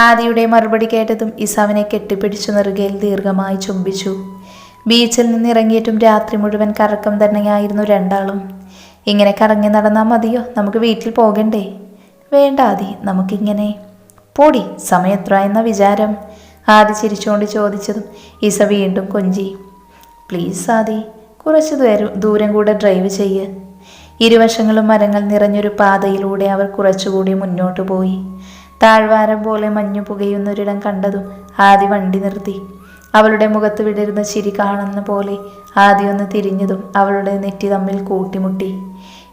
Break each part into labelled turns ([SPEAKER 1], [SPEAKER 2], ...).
[SPEAKER 1] ആദിയുടെ മറുപടി കേട്ടതും ഇസാവിനെ കെട്ടിപ്പിടിച്ചു നെറുകയിൽ ദീർഘമായി ചുംബിച്ചു. ബീച്ചിൽ നിന്നിറങ്ങിയിട്ടും രാത്രി മുഴുവൻ കറക്കം തന്നെയായിരുന്നു രണ്ടാളും. ഇങ്ങനെ കറങ്ങി നടന്നാൽ മതിയോ? നമുക്ക് വീട്ടിൽ പോകണ്ടേ? വേണ്ട ആദി നമുക്കിങ്ങനെ. പോടി സമയത്ര എന്ന വിചാരം? ആദി ചിരിച്ചുകൊണ്ട് ചോദിച്ചതും ഇസ വീണ്ടും കൊഞ്ചി. പ്ലീസ് ആദി കുറച്ച് ദൂരം ദൂരം കൂടെ ഡ്രൈവ് ചെയ്യ്. ഇരുവശങ്ങളും മരങ്ങൾ നിറഞ്ഞൊരു പാതയിലൂടെ അവർ കുറച്ചുകൂടി മുന്നോട്ട് പോയി. താഴ്വാരം പോലെ മഞ്ഞു പുകയുന്നൊരിടം കണ്ടതും ആദി വണ്ടി നിർത്തി. അവളുടെ മുഖത്ത് വിടരുന്ന ചിരി കാണുന്ന പോലെ ആദി ഒന്ന് തിരിഞ്ഞതും അവളുടെ നെറ്റി തമ്മിൽ കൂട്ടിമുട്ടി.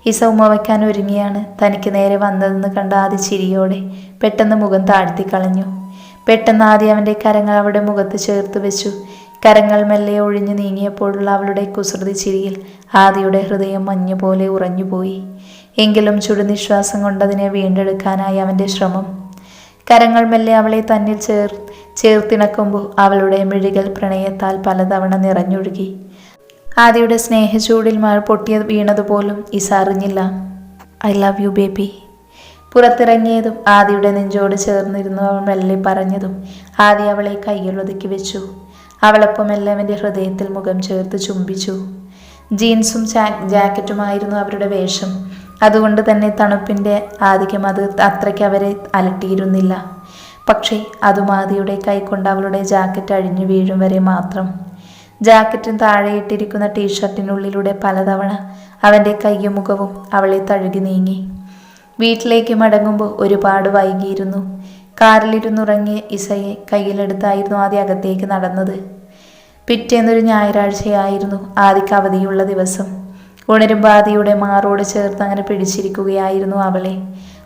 [SPEAKER 1] ഇസ ഉമ്മ വയ്ക്കാൻ ഒരുങ്ങിയാണ്. തനിക്ക് നേരെ വന്നതെന്ന് കണ്ട ആദി ചിരിയോടെ പെട്ടെന്ന് മുഖം താഴ്ത്തി കളഞ്ഞു. പെട്ടെന്ന് ആദി അവന്റെ കരങ്ങൾ അവളുടെ മുഖത്ത് ചേർത്ത് വെച്ചു. കരങ്ങൾ മെല്ലെ ഒഴിഞ്ഞു നീങ്ങിയപ്പോഴുള്ള അവളുടെ കുസൃതി ചിരിയിൽ ആദിയുടെ ഹൃദയം മഞ്ഞു പോലെ ഉറഞ്ഞുപോയി. എങ്കിലും ചുടുനിശ്വാസം കൊണ്ടതിനെ വീണ്ടെടുക്കാനായി അവന്റെ ശ്രമം കരങ്ങൾ മെല്ലെ അവളെ തന്നിൽ ചേർ ചേർത്തിണക്കുമ്പോൾ അവളുടെ മിഴികൾ പ്രണയത്താൽ പലതവണ നിറഞ്ഞൊഴുകി. ആദിയുടെ സ്നേഹചൂടിൽ മഴ പൊട്ടിയ വീണതുപോലും ഇസ അറിഞ്ഞില്ല. I love you baby. പുറത്തിറങ്ങിയതും ആദിയുടെ നെഞ്ചോട് ചേർന്നിരുന്നു അവൾ മെല്ലെ പറഞ്ഞതും ആദി അവളെ കയ്യിൽ ഒതുക്കി വെച്ചു. അവളൊപ്പം എല്ലാവന്റെ ഹൃദയത്തിൽ മുഖം ചേർത്ത് ചുംബിച്ചു. ജീൻസും ജാക്കറ്റുമായിരുന്നു അവരുടെ വേഷം. അതുകൊണ്ട് തന്നെ തണുപ്പിന്റെ ആധിക്യം അത് അത്രയ്ക്ക് അവരെ അലട്ടിയിരുന്നില്ല. പക്ഷേ അതുമാതിയുടെ കൈക്കൊണ്ട് കൈകൊണ്ട് അവളുടെ ജാക്കറ്റ് അഴിഞ്ഞു വീഴും വരെ മാത്രം. ജാക്കറ്റിന് താഴെയിട്ടിരിക്കുന്ന ടീഷർട്ടിനുള്ളിലൂടെ പലതവണ അവന്റെ കയ്യും മുഖവും അവളെ തഴുകി നീങ്ങി. വീട്ടിലേക്ക് മടങ്ങുമ്പോൾ ഒരുപാട് വൈകിയിരുന്നു. കാറിലിരുന്നുറങ്ങിയ ഇസയെ കയ്യിലെടുത്തായിരുന്നു ആദ്യ അകത്തേക്ക് നടന്നത്. പിറ്റേന്നൊരു ഞായറാഴ്ചയായിരുന്നു ആദിക്ക് അവധിയുള്ള ദിവസം. ഉണരുമ്പോൾ ആദിയുടെ മാറോട് ചേർത്ത് അങ്ങനെ പിടിച്ചിരിക്കുകയായിരുന്നു അവളെ.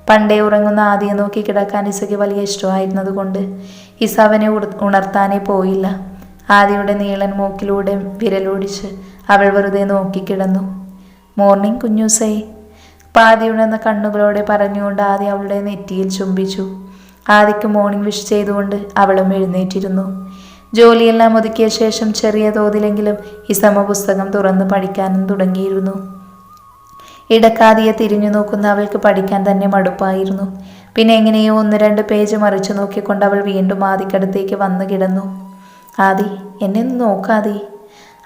[SPEAKER 1] പണ്ടേ ഉറങ്ങുന്ന ആദിയെ നോക്കി കിടക്കാൻ ഇസയ്ക്ക് വലിയ ഇഷ്ടമായിരുന്നതുകൊണ്ട് ഇസ അവനെ ഉണർത്താനേ പോയില്ല. ആദിയുടെ നീളൻ മൂക്കിലൂടെ വിരലോടിച്ച് അവൾ വെറുതെ നോക്കിക്കിടന്നു മോർണിംഗ് കുഞ്ഞൂസേ. പാതിയുണർന്ന കണ്ണുകളോടെ പറഞ്ഞുകൊണ്ട് ആദ്യം അവളുടെ നെറ്റിയിൽ ചുംബിച്ചു. ആദിക്ക് മോർണിംഗ് വിഷ് ചെയ്തുകൊണ്ട് അവളും എഴുന്നേറ്റിരുന്നു. ജോലിയെല്ലാം ഒതുക്കിയ ശേഷം ചെറിയ തോതിലെങ്കിലും ഈ സമപുസ്തകം തുറന്ന് പഠിക്കാനും തുടങ്ങിയിരുന്നു. ഇടക്കാതിയെ തിരിഞ്ഞു നോക്കുന്ന അവൾക്ക് പഠിക്കാൻ തന്നെ മടുപ്പായിരുന്നു. പിന്നെ എങ്ങനെയോ ഒന്ന് രണ്ട് പേജ് മറിച്ചു നോക്കിക്കൊണ്ട് അവൾ വീണ്ടും ആദിക്കടുത്തേക്ക് വന്നു കിടന്നു. ആദി എന്നെ ഒന്ന് നോക്കാതി.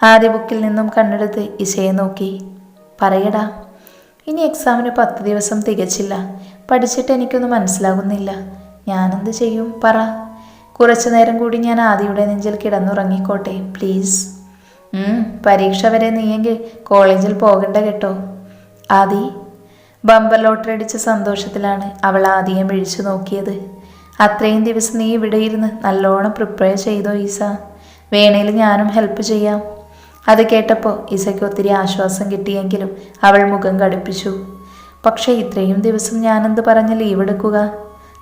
[SPEAKER 1] ആദ്യ ബുക്കിൽ നിന്നും കണ്ണെടുത്ത് ഇശയെ നോക്കി. പറയടാ ഇനി എക്സാമിന് പത്ത് ദിവസം തികച്ചില്ല. പഠിച്ചിട്ട് എനിക്കൊന്നും മനസ്സിലാകുന്നില്ല. ഞാനെന്ത് ചെയ്യും? പറ. കുറച്ചു നേരം കൂടി ഞാൻ ആദിയുടെ നെഞ്ചിൽ കിടന്നുറങ്ങിക്കോട്ടെ പ്ലീസ് പരീക്ഷ വരെ നീയെങ്കിൽ കോളേജിൽ പോകണ്ട കേട്ടോ. ആദി ബമ്പർ ലോട്ടറി അടിച്ച സന്തോഷത്തിലാണ് അവൾ ആദിയെ മിഴിച്ചു നോക്കിയത്. അത്രയും ദിവസം നീ ഇവിടെ ഇരുന്ന് നല്ലോണം പ്രിപ്പയർ ചെയ്തോ ഈസ. വേണേൽ ഞാനും ഹെൽപ്പ് ചെയ്യാം. അത് കേട്ടപ്പോൾ ഈസയ്ക്ക് ഒത്തിരി ആശ്വാസം കിട്ടിയെങ്കിലും അവൾ മുഖം കടുപ്പിച്ചു. പക്ഷേ ഇത്രയും ദിവസം ഞാനെന്ത് പറഞ്ഞ് ലീവ് എടുക്കുക?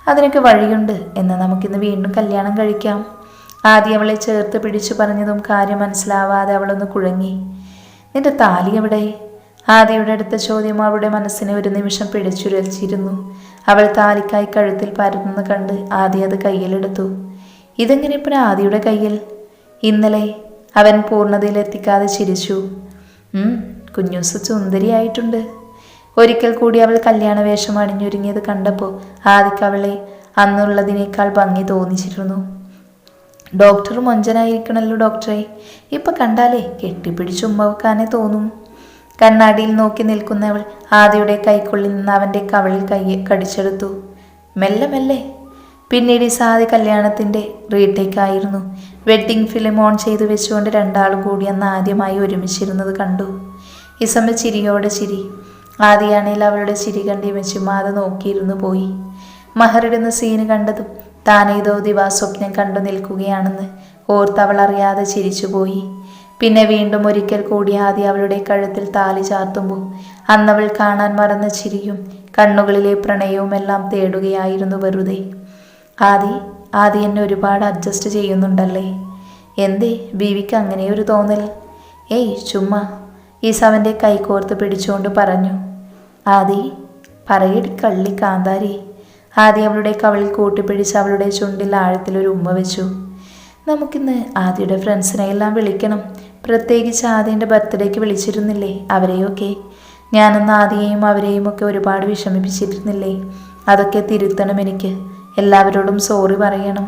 [SPEAKER 1] അതിനൊക്കെ വഴിയുണ്ട് എന്ന് നമുക്കിന്ന് വീണ്ടും കല്യാണം കഴിക്കാം. ആദ്യം അവളെ ചേർത്ത് പിടിച്ചു പറഞ്ഞതും കാര്യം മനസ്സിലാവാതെ അവളൊന്ന് കുഴങ്ങി. നിന്റെ താലി എവിടെ? ആദ്യയുടെ അടുത്ത ചോദ്യം അവളുടെ മനസ്സിനെ ഒരു നിമിഷം പിടിച്ചുരച്ചിരുന്നു അവൾ താലിക്കായി കഴുത്തിൽ പരന്നു കണ്ട് ആദ്യ അത് കയ്യിലെടുത്തു. ഇതെങ്ങനെ ഇപ്പോൾ ആദിയുടെ കയ്യിൽ? ഇന്നലെ അവൻ പൂർണതയിലെത്തിക്കാതെ ചിരിച്ചു. "ഉം, കുഞ്ഞൂസ് സുന്ദരിയായിട്ടുണ്ട്. ഒരിക്കൽ കൂടി അവൾ കല്യാണ വേഷം അണിഞ്ഞൊരുങ്ങിയത് കണ്ടപ്പോൾ ആദിക്ക് അവളെ അന്നുള്ളതിനേക്കാൾ ഭംഗി തോന്നിച്ചിരുന്നു. ഡോക്ടർ മൊഞ്ചനായിരിക്കണല്ലോ ഡോക്ടറെ. ഇപ്പൊ കണ്ടാലേ കെട്ടിപ്പിടിച്ച് ഉമ്മ തോന്നും. കണ്ണാടിയിൽ നോക്കി നിൽക്കുന്നവൾ ആദിയുടെ കൈക്കുള്ളിൽ നിന്ന് അവന്റെ കവളിൽ കൈ കടിച്ചെടുത്തു. മെല്ലെ മെല്ലെ. പിന്നീട് സാദി കല്യാണത്തിന്റെ റീടേക്കായിരുന്നു വെഡ്ഡിംഗ് ഫിലിം ഓൺ ചെയ്തു വെച്ചുകൊണ്ട് രണ്ടാളും കൂടി അന്ന് ആദ്യമായി ഒരുമിച്ചിരുന്നത് കണ്ടു. ഇസമ്മ ചിരിയോടെ ചിരി. ആദിയാണേൽ അവളുടെ ചിരി കണ്ടി ഇമച്ചുമാതെ നോക്കിയിരുന്നു പോയി. മഹറിടുന്ന സീന് കണ്ടതും താനേതോ ദിവാസ്വപ്നം കണ്ടു നിൽക്കുകയാണെന്ന് ഓർത്ത് അവൾ അറിയാതെ ചിരിച്ചുപോയി പിന്നെ വീണ്ടും ഒരിക്കൽ കൂടി ആദ്യ അവളുടെ കഴുത്തിൽ താലി ചാർത്തുമ്പോൾ അന്നവൾ കാണാൻ മറന്ന ചിരിയും കണ്ണുകളിലെ പ്രണയവും എല്ലാം തേടുകയായിരുന്നു വെറുതെ. ആദി ആദി എന്നെ ഒരുപാട് അഡ്ജസ്റ്റ് ചെയ്യുന്നുണ്ടല്ലേ? എന്തേ ബീവിക്ക് അങ്ങനെ ഒരു തോന്നൽ? ഏയ് ചുമ്മാ. കൈ കൈകോർത്ത് പിടിച്ചുകൊണ്ട് പറഞ്ഞു. ആദി പറയടി കള്ളി കാന്താരി. ആദി അവളുടെ കവളിൽ കൂട്ടിപ്പിടിച്ച് അവളുടെ ചുണ്ടിൽ ആഴത്തിലൊരു ഉമ്മ വെച്ചു. നമുക്കിന്ന് ആദിയുടെ ഫ്രണ്ട്സിനെ എല്ലാം വിളിക്കണം. പ്രത്യേകിച്ച് ആദിന്റെ ബർത്ത്ഡേക്ക് വിളിച്ചിരുന്നില്ലേ അവരെയൊക്കെ? ഞാനന്ന് ആദിയെയും അവരെയും ഒക്കെ ഒരുപാട് വിഷമിപ്പിച്ചിരുന്നില്ലേ? അതൊക്കെ തിരുത്തണം എനിക്ക്. എല്ലാവരോടും സോറി പറയണം.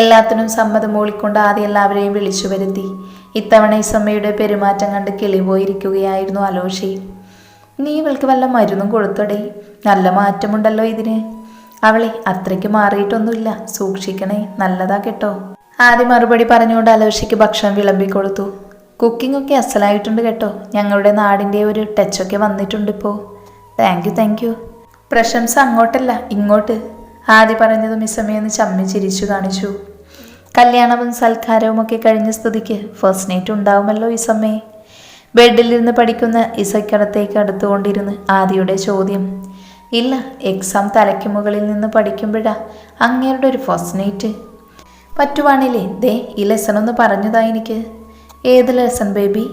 [SPEAKER 1] എല്ലാത്തിനും സമ്മതം മൂളിക്കൊണ്ട് ആദ്യം എല്ലാവരെയും വിളിച്ചു വരുത്തി. ഇത്തവണ ഇസമ്മയുടെ പെരുമാറ്റം കണ്ട് കിളിപോയിരിക്കുകയായിരുന്നു അലോഷി. നീ ഇവൾക്ക് വല്ല മരുന്നും കൊടുത്തടേ. നല്ല മാറ്റമുണ്ടല്ലോ ഇതിന്. അവളെ അത്രയ്ക്ക് മാറിയിട്ടൊന്നുമില്ല. സൂക്ഷിക്കണേ നല്ലതാ കേട്ടോ. ആദ്യം മറുപടി പറഞ്ഞുകൊണ്ട് അലോഷയ്ക്ക് ഭക്ഷണം വിളമ്പിക്കൊടുത്തു. കുക്കിംഗ് ഒക്കെ അസലായിട്ടുണ്ട് കേട്ടോ. ഞങ്ങളുടെ നാടിന്റെ ഒരു ടച്ചൊക്കെ വന്നിട്ടുണ്ട് ഇപ്പോൾ താങ്ക് യു താങ്ക് യു പ്രശംസ അങ്ങോട്ടല്ല ഇങ്ങോട്ട്. ആദ്യ പറഞ്ഞത് ഇസമയൊന്ന് ചമ്മി ചിരിച്ചു കാണിച്ചു. കല്യാണവും സൽക്കാരവും ഒക്കെ കഴിഞ്ഞ സ്ഥിതിക്ക് ഫസ്റ്റ് നൈറ്റ് ഉണ്ടാവുമല്ലോ ഇസമ്മേ ബെഡിലിരുന്ന് പഠിക്കുന്ന ഇസയ്ക്കടത്തേക്ക് അടുത്തുകൊണ്ടിരുന്ന് ആദിയുടെ ചോദ്യം. ഇല്ല എക്സാം തലയ്ക്ക് മുകളിൽ നിന്ന് പഠിക്കുമ്പോഴാ അങ്ങേരുടെ ഒരു ഫസ്റ്റ് പറ്റുവാണില്ലേ? ദേ ഈ ലെസൺ ഒന്ന് പറഞ്ഞതാ എനിക്ക്. ഏത് ലെസൺ ബേബി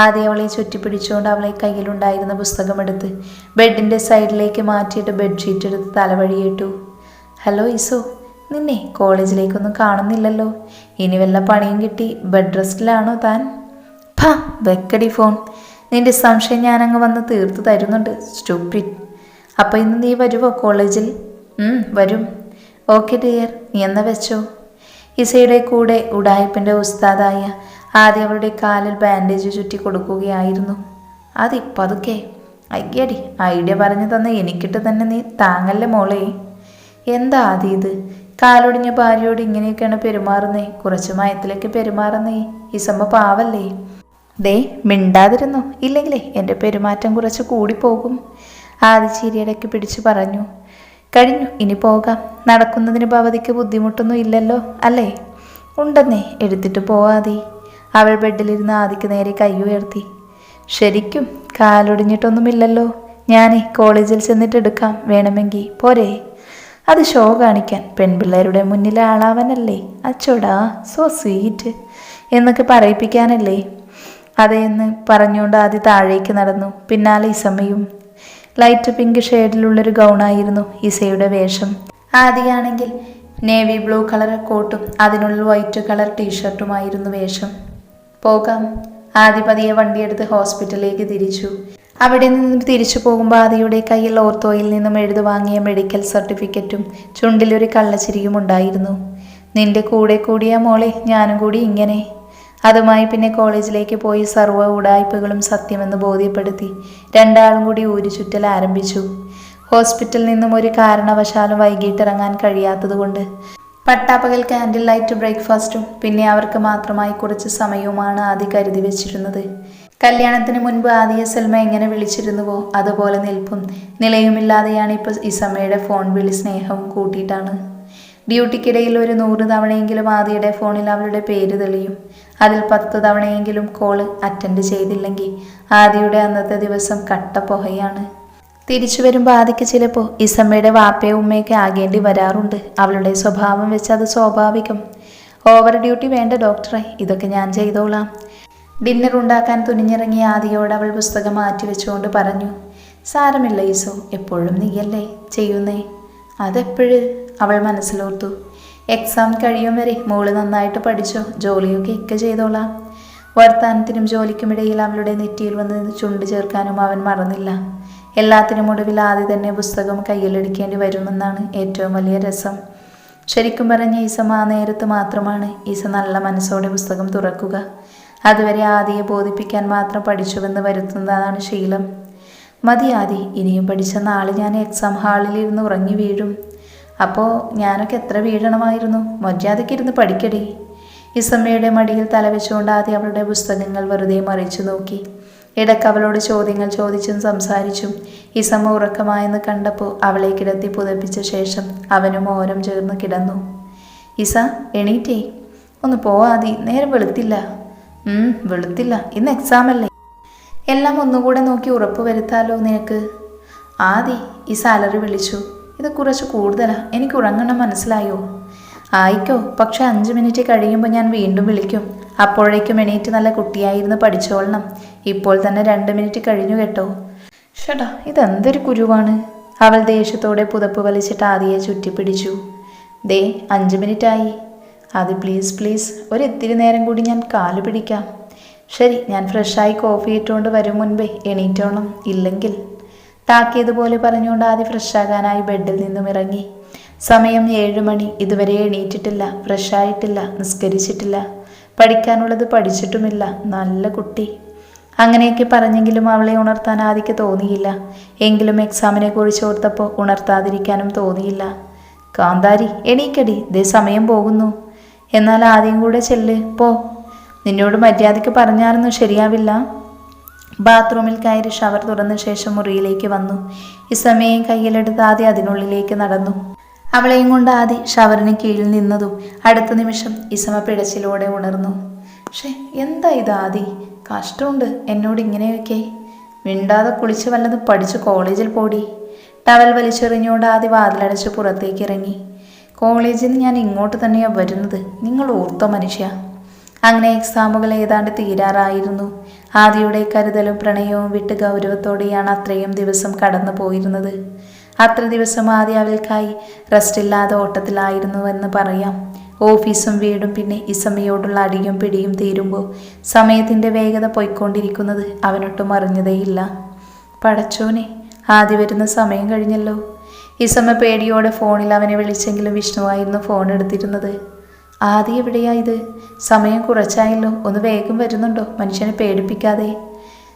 [SPEAKER 1] ആദ്യം അവളെ ചുറ്റിപ്പിടിച്ചുകൊണ്ട് അവളെ കയ്യിലുണ്ടായിരുന്ന പുസ്തകമെടുത്ത് ബെഡിന്റെ സൈഡിലേക്ക് മാറ്റിയിട്ട് ബെഡ്ഷീറ്റ് എടുത്ത് തലവഴിയിട്ടു. ഹലോ ഇസോ നിന്നെ കോളേജിലേക്കൊന്നും കാണുന്നില്ലല്ലോ. ഇനി വല്ല പണിയും കിട്ടി. ബെഡ് റെസ്റ്റിലാണോ താൻ? ഫാ വെക്കടി ഫോൺ. നിന്റെ സംശയം ഞാനങ്ങ് വന്ന് തീർത്ത് തരുന്നുണ്ട് സ്റ്റൂപ്പിൻ അപ്പോൾ ഇന്ന് നീ വരുമോ കോളേജിൽ? വരും. ഓക്കെ ഡിയർ നീ എന്ന വെച്ചോ? ഇസയുടെ കൂടെ ഉടായിപ്പിന്റെ ഉസ്താദായ ആദ്യം അവളുടെ കാലിൽ ബാൻഡേജ് ചുറ്റി കൊടുക്കുകയായിരുന്നു. അതി അതൊക്കെ? അയ്യടി ഐഡിയ പറഞ്ഞു തന്ന എനിക്കിട്ട് തന്നെ നീ താങ്ങല്ലേ മോളെ? എന്താ ആദ്യം ഇത്? കാലൊടിഞ്ഞ ഭാര്യയോട് ഇങ്ങനെയൊക്കെയാണ് പെരുമാറുന്നേ. കുറച്ച് മയത്തിലേക്ക് പെരുമാറുന്നേ. ഇസമ്മ പാവല്ലേ? ദേ മിണ്ടാതിരുന്നു? ഇല്ലെങ്കിലേ എന്റെ പെരുമാറ്റം കുറച്ച് കൂടിപ്പോകും. ആദ്യ ചിരിയിടയ്ക്ക് പിടിച്ചു പറഞ്ഞു. കഴിഞ്ഞു ഇനി പോകാം. നടക്കുന്നതിന് ഭവതിക്ക് ബുദ്ധിമുട്ടൊന്നും ഇല്ലല്ലോ അല്ലേ? ഉണ്ടെന്നേ എടുത്തിട്ട് പോവാതി. അവൾ ബെഡിലിരുന്ന് ആദിക്ക് നേരെ കൈ ഉയർത്തി. ശരിക്കും കാലൊടിഞ്ഞിട്ടൊന്നുമില്ലല്ലോ. ഞാനേ കോളേജിൽ ചെന്നിട്ട് എടുക്കാം. വേണമെങ്കിൽ പോരെ. അത് ഷോ കാണിക്കാൻ പെൺപിള്ളേരുടെ മുന്നിലെ ആളാവാനല്ലേ? അച്ചോടാ സോ സ്വീറ്റ് എന്നൊക്കെ പറയിപ്പിക്കാനല്ലേ? അതെന്ന് പറഞ്ഞുകൊണ്ട് ആദ്യ താഴേക്ക് നടന്നു. പിന്നാലെ ഇസമ്മയും. ലൈറ്റ് പിങ്ക് ഷെയ്ഡിലുള്ളൊരു ഗൗണായിരുന്നു ഇസയുടെ വേഷം. ആദ്യയാണെങ്കിൽ നേവി ബ്ലൂ കളർ കോട്ടും അതിനുള്ളിൽ വൈറ്റ് കളർ ടീഷർട്ടുമായിരുന്നു വേഷം. പോകാം. ആദ്യ പതിയെ വണ്ടിയെടുത്ത് ഹോസ്പിറ്റലിലേക്ക് തിരിച്ചു. അവിടെ നിന്ന് തിരിച്ചു പോകുമ്പോൾ ആദിയുടെ കയ്യിൽ ഓർത്തോയിൽ നിന്നും എഴുതു വാങ്ങിയ മെഡിക്കൽ സർട്ടിഫിക്കറ്റും ചുണ്ടിലൊരു കള്ളച്ചിരിയും ഉണ്ടായിരുന്നു. നിന്റെ കൂടെ കൂടിയ മോളെ ഞാനും കൂടി ഇങ്ങനെ. അതുമായി പിന്നെ കോളേജിലേക്ക് പോയി സർവ ഉടായ്പകളും സത്യമെന്ന് ബോധ്യപ്പെടുത്തി രണ്ടാളും കൂടി ഊരു ചുറ്റൽ ആരംഭിച്ചു. ഹോസ്പിറ്റലിൽ നിന്നും ഒരു കാരണവശാലും വൈകിട്ടിറങ്ങാൻ കഴിയാത്തതുകൊണ്ട് പട്ടാപ്പകൽ ക്യാൻഡിൽ ലൈറ്റ് ബ്രേക്ക്ഫാസ്റ്റും പിന്നെ അവർക്ക് മാത്രമായി കുറച്ച് സമയവുമാണ് ആദ്യ കരുതി വെച്ചിരുന്നത്. കല്യാണത്തിന് മുൻപ് ആദിയ സൽമ എങ്ങനെ വിളിച്ചിരുന്നുവോ അതുപോലെ നിൽപ്പും. നിലയുമില്ലാതെയാണ് ഇപ്പോൾ ഇസമ്മയുടെ ഫോൺ വിളി സ്നേഹവും കൂട്ടിയിട്ടാണ്. ഡ്യൂട്ടിക്കിടയിൽ ഒരു നൂറ് തവണയെങ്കിലും ആദിയുടെ ഫോണിൽ അവളുടെ പേര് തെളിയും. അതിൽ പത്ത് തവണയെങ്കിലും കോൾ അറ്റൻഡ് ചെയ്തില്ലെങ്കിൽ ആദിയുടെ അന്നത്തെ ദിവസം കട്ട പുഹയാണ് തിരിച്ചു വരുമ്പോൾ ആദിക്ക് ചിലപ്പോൾ ഇസമ്മയുടെ വാപ്പയും ഉമ്മയൊക്കെ ആകേണ്ടി വരാറുണ്ട്. അവളുടെ സ്വഭാവം വെച്ച് അത് സ്വാഭാവികം. ഓവർ ഡ്യൂട്ടി വേണ്ട ഡോക്ടറെ ഇതൊക്കെ ഞാൻ ചെയ്തോളാം. ഡിന്നർ ഉണ്ടാക്കാൻ തുനിഞ്ഞിറങ്ങിയ ആദിയോട് അവൾ പുസ്തകം മാറ്റി വെച്ചുകൊണ്ട് പറഞ്ഞു സാരമില്ല ഈസോ എപ്പോഴും നീയല്ലേ ചെയ്യുന്നേ? അതെപ്പോഴ്? അവൾ മനസ്സിലോർത്തു. എക്സാം കഴിയും വരെ മോൾ നന്നായിട്ട് പഠിച്ചോ? ജോലിയൊക്കെ ഇക്ക ചെയ്തോളാം. വർത്താനത്തിനും ജോലിക്കുമിടയിൽ അവളുടെ നെറ്റിയിൽ വന്ന് ചുണ്ട് ചേർക്കാനും അവൻ മറന്നില്ല. എല്ലാത്തിനും ഒടുവിൽ ആദ്യം തന്നെ പുസ്തകം കയ്യിലെടുക്കേണ്ടി വരുമെന്നാണ് ഏറ്റവും വലിയ രസം. ശരിക്കും പറഞ്ഞ ഈസം ആ നേരത്ത് മാത്രമാണ് ഈസ നല്ല മനസ്സോടെ പുസ്തകം തുറക്കുക. അതുവരെ ആദിയെ ബോധിപ്പിക്കാൻ മാത്രം പഠിച്ചുവെന്ന് വരുത്തുന്നതാണ് ശീലം. മതി ആദി ഇനിയും പഠിച്ച നാളെ ഞാൻ എക്സാം ഹാളിലിരുന്ന് ഉറങ്ങി വീഴും. അപ്പോൾ ഞാനൊക്കെ എത്ര വീഴണമായിരുന്നു? മര്യാദയ്ക്ക് ഇരുന്ന് പഠിക്കടി. ഇസമ്മയുടെ മടിയിൽ തലവെച്ചുകൊണ്ട് ആദ്യം അവളുടെ പുസ്തകങ്ങൾ വെറുതെ മറിച്ചു നോക്കി. ഇടയ്ക്ക് അവളോട് ചോദ്യങ്ങൾ ചോദിച്ചും സംസാരിച്ചും ഇസമ്മ ഉറക്കമായെന്ന് കണ്ടപ്പോൾ അവളെ കിടത്തി പുതപ്പിച്ച ശേഷം അവനും ഓരം ചേർന്ന് കിടന്നു. ഇസ എണീറ്റേ. ഒന്ന് പോവാതി നേരം വെളുത്തില്ല. വെളുത്തില്ല. ഇന്ന് എക്സാം അല്ലേ? എല്ലാം ഒന്നുകൂടെ നോക്കി ഉറപ്പ് വരുത്താലോ നിനക്ക്? ആദി ഈ സാലറി വിളിച്ചു. ഇത് കുറച്ച് കൂടുതലാ. എനിക്ക് ഉറങ്ങണം മനസ്സിലായോ? ആയിക്കോ പക്ഷെ അഞ്ച് മിനിറ്റ് കഴിയുമ്പോൾ ഞാൻ വീണ്ടും വിളിക്കും. അപ്പോഴേക്കും എണീറ്റ് നല്ല കുട്ടിയായിരുന്നു പഠിച്ചോളണം. ഇപ്പോൾ തന്നെ രണ്ട് മിനിറ്റ് കഴിഞ്ഞു കേട്ടോ. ഷടാ ഇതെന്തൊരു കുരുവാണ്? അവൾ ദേഷ്യത്തോടെ പുതപ്പ് വലിച്ചിട്ട് ആദിയെ ചുറ്റിപ്പിടിച്ചു. ദേ അഞ്ച് മിനിറ്റായി. ആദി പ്ലീസ് പ്ലീസ് ഒരിത്തിരി നേരം കൂടി ഞാൻ കാൽ പിടിക്കാം. ശരി ഞാൻ ഫ്രഷായി കോഫി ഇട്ടുകൊണ്ട് വരും മുൻപേ. എണീറ്റോണം. ഇല്ലെങ്കിൽ താക്കിയതുപോലെ പറഞ്ഞുകൊണ്ട് ആദ്യം ഫ്രഷാകാനായി ബെഡിൽ നിന്നും ഇറങ്ങി. സമയം ഏഴ് മണി. ഇതുവരെ എണീറ്റിട്ടില്ല. ഫ്രഷായിട്ടില്ല. നിസ്കരിച്ചിട്ടില്ല. പഠിക്കാനുള്ളത് പഠിച്ചിട്ടുമില്ല. നല്ല കുട്ടി. അങ്ങനെയൊക്കെ പറഞ്ഞെങ്കിലും അവളെ ഉണർത്താൻ ആദിക്ക് തോന്നിയില്ല. എങ്കിലും എക്സാമിനെ കുറിച്ച് ഓർത്തപ്പോൾ ഉണർത്താതിരിക്കാനും തോന്നിയില്ല. കാന്താരി എണീക്കടി. ദേ സമയം പോകുന്നു. എന്നാൽ ആദ്യം കൂടെ ചെല്ല്. പോ. നിന്നോട് മര്യാദയ്ക്ക് പറഞ്ഞാലൊന്നും ശരിയാവില്ല. ബാത്റൂമിൽ കയറി ഷവർ തുറന്ന ശേഷം മുറിയിലേക്ക് വന്നു. ഈ സമയം കയ്യിലെടുത്ത് ആദ്യം അതിനുള്ളിലേക്ക് നടന്നു. അവളെയും കൊണ്ട് ആദി ഷവറിന് കീഴിൽ നിന്നതും അടുത്ത നിമിഷം ഇസമ പിടച്ചിലൂടെ ഉണർന്നു. പക്ഷേ എന്താ ഇത് ആദി? കഷ്ടമുണ്ട് എന്നോട് ഇങ്ങനെയൊക്കെ. മിണ്ടാതെ കുളിച്ച് വല്ലതും പഠിച്ച് കോളേജിൽ പോടി. ടവൽ വലിച്ചെറിഞ്ഞുകൊണ്ട് ആദി വാതിലടച്ച് പുറത്തേക്ക് ഇറങ്ങി. കോളേജിൽ നിന്ന് ഞാൻ ഇങ്ങോട്ട് തന്നെയാണ് വരുന്നത്. നിങ്ങൾ ഓർത്തോ മനുഷ്യ. അങ്ങനെ എക്സാമുകൾ ഏതാണ്ട് തീരാറായിരുന്നു. ആദിയുടെ കരുതലും പ്രണയവും വിട്ട് ഗൗരവത്തോടെയാണ് അത്രയും ദിവസം കടന്നു പോയിരുന്നത്. അത്ര ദിവസം ആദ്യ അവൾക്കായി റെസ്റ്റില്ലാതെ ഓട്ടത്തിലായിരുന്നുവെന്ന് പറയാം. ഓഫീസും വീടും പിന്നെ ഇസമയോടുള്ള അടിയും പിടിയും തീരുമ്പോൾ സമയത്തിന്റെ വേഗത പോയിക്കൊണ്ടിരിക്കുന്നത് അവനൊട്ടും അറിഞ്ഞതേയില്ല. പടച്ചോനെ ആദ്യ വരുന്ന സമയം കഴിഞ്ഞല്ലോ ഇസമ പേടിയോടെ ഫോണിൽ അവനെ വിളിച്ചെങ്കിലും വിഷ്ണുവായിരുന്നു ഫോൺ എടുത്തിരുന്നത്. ആദ്യം എവിടെയാ ഇത്? സമയം കുറച്ചായല്ലോ. ഒന്ന് വേഗം വരുന്നുണ്ടോ? മനുഷ്യനെ പേടിപ്പിക്കാതെ.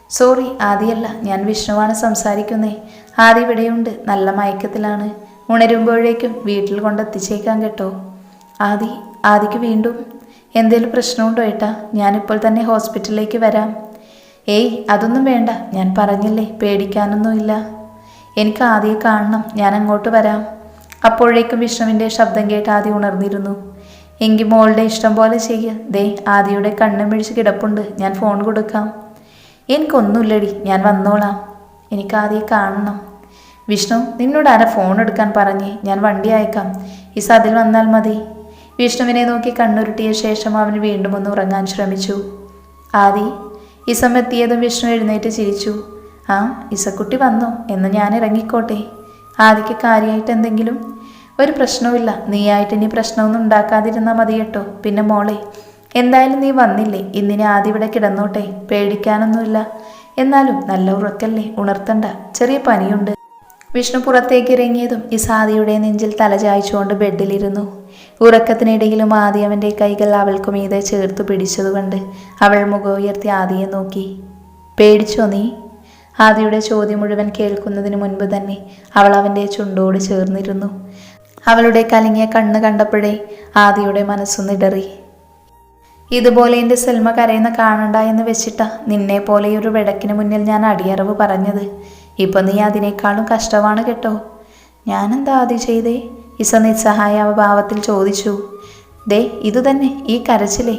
[SPEAKER 1] സോറി ആദിയല്ല. ഞാൻ വിഷ്ണുവാണ് സംസാരിക്കുന്നേ. ആദി ഇവിടെയുണ്ട്. നല്ല മയക്കത്തിലാണ്. ഉണരുമ്പോഴേക്കും വീട്ടിൽ കൊണ്ടെത്തിച്ചേക്കാം കേട്ടോ. ആദി ആദിക്ക് വീണ്ടും എന്തേലും പ്രശ്നമുണ്ടോ ഏട്ടാ? ഞാനിപ്പോൾ തന്നെ ഹോസ്പിറ്റലിലേക്ക് വരാം. ഏയ് അതൊന്നും വേണ്ട. ഞാൻ പറഞ്ഞില്ലേ പേടിക്കാനൊന്നുമില്ല. എനിക്ക് ആദിയെ കാണണം. ഞാൻ അങ്ങോട്ട് വരാം. അപ്പോഴേക്കും വിഷ്ണുവിന്റെ ശബ്ദം കേട്ട് ആദ്യം ഉണർന്നിരുന്നു. എങ്കിൽ മോളുടെ ഇഷ്ടം പോലെ ചെയ്യുക ദേ ആദിയുടെ കണ്ണും പിടിച്ച് കിടപ്പുണ്ട്. ഞാൻ ഫോൺ കൊടുക്കാം. എനിക്കൊന്നുമില്ലടി ഞാൻ വന്നോളാം. എനിക്ക് ആദ്യം കാണണം. വിഷ്ണു നിന്നോട് ആരാ ഫോൺ എടുക്കാൻ പറഞ്ഞേ? ഞാൻ വണ്ടി അയക്കാം. ഈ അതിൽ വന്നാൽ മതി. വിഷ്ണുവിനെ നോക്കി കണ്ണുരുട്ടിയ ശേഷം അവൻ വീണ്ടും ഒന്ന് ഉറങ്ങാൻ ശ്രമിച്ചു. ആദി ഇസം എത്തിയതും വിഷ്ണു എഴുന്നേറ്റ് ചിരിച്ചു. ആ ഇസക്കുട്ടി വന്നു? എന്ന് ഞാൻ ഇറങ്ങിക്കോട്ടെ. ആദിക്ക് കാര്യമായിട്ട് എന്തെങ്കിലും ഒരു പ്രശ്നവുമില്ല. നീയായിട്ട് ഇനി പ്രശ്നമൊന്നും ഉണ്ടാക്കാതിരുന്നാൽ മതി കേട്ടോ. പിന്നെ മോളെ എന്തായാലും നീ വന്നില്ലേ? ഇന്നിനെ ആദ്യം ഇവിടെ കിടന്നോട്ടെ. പേടിക്കാനൊന്നുമില്ല. എന്നാലും നല്ല ഉറക്കല്ലേ? ഉണർത്തണ്ട. ചെറിയ പനിയുണ്ട്. വിഷ്ണു പുറത്തേക്ക് ഇറങ്ങിയതും ഇസാദിയുടെ നെഞ്ചിൽ തലചായ്ച്ചുകൊണ്ട് ബെഡിലിരുന്നു. ഉറക്കത്തിനിടയിലും ആദി അവന്റെ കൈകൾ അവൾക്ക് മീതെ ചേർത്ത് പിടിച്ചതുകൊണ്ട് അവൾ മുഖം ഉയർത്തി ആദിയെ നോക്കി. പേടിച്ചോ നീ? ആദിയുടെ ചോദ്യം മുഴുവൻ കേൾക്കുന്നതിന് മുൻപ് തന്നെ അവൾ അവന്റെ ചുണ്ടോട് ചേർന്നിരുന്നു. അവളുടെ കലങ്ങിയ കണ്ണ് കണ്ടപ്പോഴേ ആദിയുടെ മനസ്സൊന്നിടറി ഇതുപോലെ എന്റെ സെൽമ കരയുന്ന കാണണ്ട എന്ന് വെച്ചിട്ടാ നിന്നെ പോലെ ഒരു വിടക്കിന് മുന്നിൽ ഞാൻ അടിയറവ് പറഞ്ഞത്. ഇപ്പൊ നീ അതിനേക്കാളും കഷ്ടമാണ് കേട്ടോ. ഞാനെന്താ ആദ്യം ചെയ്തേ? ഇസ നിസ്സഹായ ഭാവത്തിൽ ചോദിച്ചു. ദേ ഇത് തന്നെ ഈ കരച്ചിലേ.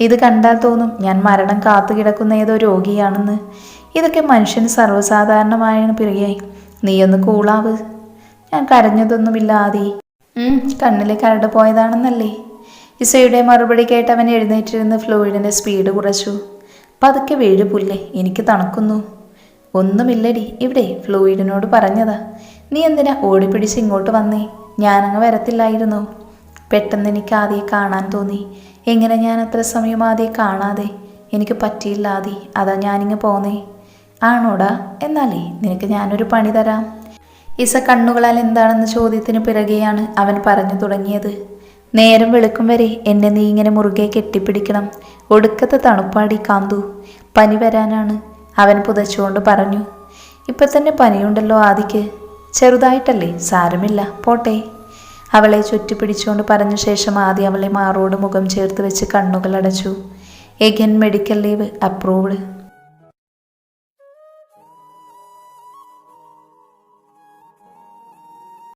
[SPEAKER 1] ഇത് കണ്ടാൽ തോന്നും ഞാൻ മരണം കാത്തു കിടക്കുന്ന ഏതോ രോഗിയാണെന്ന്. ഇതൊക്കെ മനുഷ്യന് സർവസാധാരണമായ പിറകെ നീയൊന്ന് കൂളാവ്. ഞാൻ കരഞ്ഞതൊന്നുമില്ല ആദി. ഉം, കണ്ണിലെ കരട് പോയതാണെന്നല്ലേ? ഇസയുടെ മറുപടി കേട്ട് അവൻ എഴുന്നേറ്റിരുന്ന് ഫ്ലൂയിഡിന്റെ സ്പീഡ് കുറച്ചു. പതുക്കെ വീഴുപുല്ലേ എനിക്ക് തണുക്കുന്നു. ഒന്നുമില്ലടി ഇവിടെ ഫ്ലൂയിഡിനോട് പറഞ്ഞതാ. നീ എന്തിനാ ഓടിപ്പിടിച്ച് ഇങ്ങോട്ട് വന്നേ? ഞാനങ്ങ് വരത്തില്ലായിരുന്നു. പെട്ടെന്ന് എനിക്ക് ആദ്യം കാണാൻ തോന്നി. എങ്ങനെ ഞാൻ അത്ര സമയം ആദ്യം കാണാതെ? എനിക്ക് പറ്റിയില്ല ആദി അതാ ഞാനിങ്ങ് പോന്നേ. ആണോടാ എന്നാലേ നിനക്ക് ഞാനൊരു പണി തരാം. ഇസ കണ്ണുകളാൽ എന്താണെന്ന ചോദ്യത്തിന് പിറകെയാണ് അവൻ പറഞ്ഞു തുടങ്ങിയത്. നേരം വെളുക്കും വരെ എന്നെ നീ ഇങ്ങനെ മുറുകെ കെട്ടിപ്പിടിക്കണം. ഒടുക്കത്തെ തണുപ്പാടി കാന്തു. പനി വരാനാണ് അവൻ പുതച്ചുകൊണ്ട് പറഞ്ഞു. ഇപ്പം തന്നെ പനിയുണ്ടല്ലോ ആദിക്ക്. ചെറുതായിട്ടല്ലേ സാരമില്ല പോട്ടെ. അവളെ ചുറ്റിപ്പിടിച്ചുകൊണ്ട് പറഞ്ഞ ശേഷം ആദ്യം അവളെ മാറോട് മുഖം ചേർത്ത് വെച്ച് കണ്ണുകൾ അടച്ചു. Again medical leave approved.